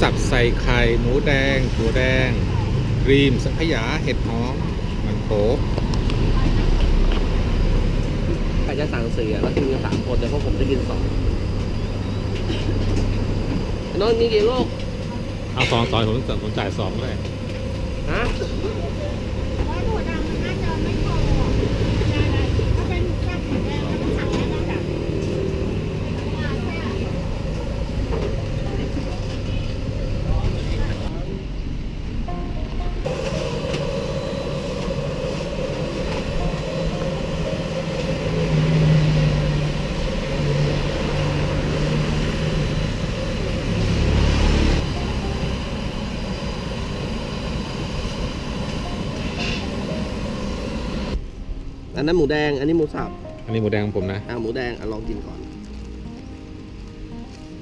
สับใส่ไข่ หมูแดงถั่วแดง ครีม สังขยา เห็ดหอม มันโถใครจะสั่งสี่อะแล้วกินกันสามคนแต่พวกผมจะกินสองน้องมีกี่ลูกเอาสองสองผมผมจ่ายสองเลยฮะว่าถั่วดำมันน่าจะไม่พอถ้าเป็นข้าวหมูแดงก็ต้องสั่งแค่นั้นจ้ะ อั นนั้นหมูแดง อันนี้หมูสับอันนี้หมูแดงของผมนะ อะหมูแดงอะลองกินก่อน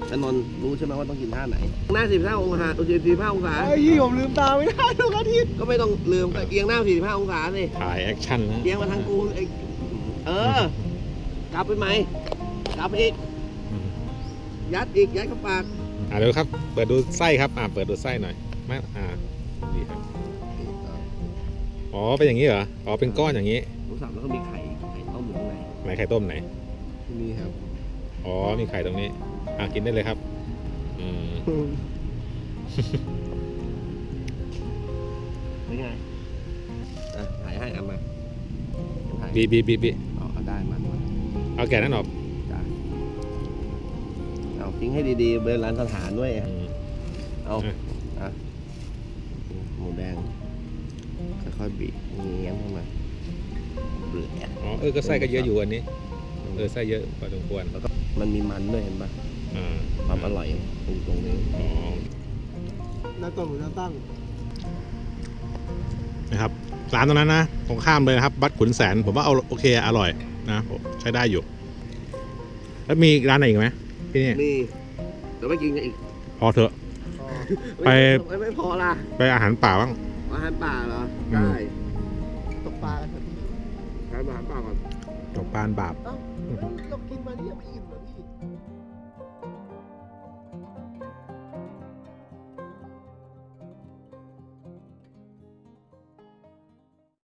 แต่นนท์รู้ใช่ไหมว่าต้องกินท่าไหน หน้า45องศาอุณหภูมิ45องศา ไอ้ยี่ผมลืมตาไม่ได้ทุกอาทิตย์ก็ไม่ต้องลืมก็เอียงหน้า45องศาสิถ่ายแอคชั่นนะเอียงมาทางกูไอ้เออ กลับไปไหม กลับไปอีก อืมยัดอีก ยัดเข้าปาก อ่าเดี๋ยวครับ เปิดดูไส้ครับ อ่าเปิดดูไส้หน่อยไม่อ่าดีครับ อ๋อ เป็นอย่างนี้เหรอ อ๋อ เป็นก้อนอย่างนี้ห มูสับแล้วก็มีไข่ไข่ต้มอยู่ข้างในไหนไข่ต้มไหนมีครับ อ๋อ มีไข่ตรงนี้ อ่ากินได้เลยครับ อืม เป็นไงอะถ่ายให้เอามาถ่ายบีบีบีบีอ๋อได้มันมาเอาแกะนั่นออกจ้ะเอาทิ้งให้ดีๆเบอร์ร้านสถานด้วยอะอืมเอาอะอะหมูแดงค่อยๆบีบเงี้ยมเข้ามา เบลืออ๋อเออก็ไส้ก็เยอะอยู่อันนี้ เออไส้เยอะพอสมควรแล้วก็มันมีมันด้วยเห็นปะอ่าความอร่อยอยู่ตรงนี้อ๋อหน้าตรงหรือหน้าตั้งนะครับร้านตรงนั้นนะตรงข้ามเลยนะครับบัตรขุนแสน ผมว่าเอาโอเคอร่อยนะใช้ได้อยู่ แล้วมีร้านไหนอีกไหมที่นี่นี่เดี๋ยวไปกินกันอีกพอเถอะ ไปไม่ไม่พอละไปอาหารป่าบ้างอาหารป่าเหรออืมได้ ตกปลากันเถอะ พี่ทานอาหารป่าก่อนตกปลานบาป เอ้าเรากินมานี่ยังไม่อิ่มเหรอพี่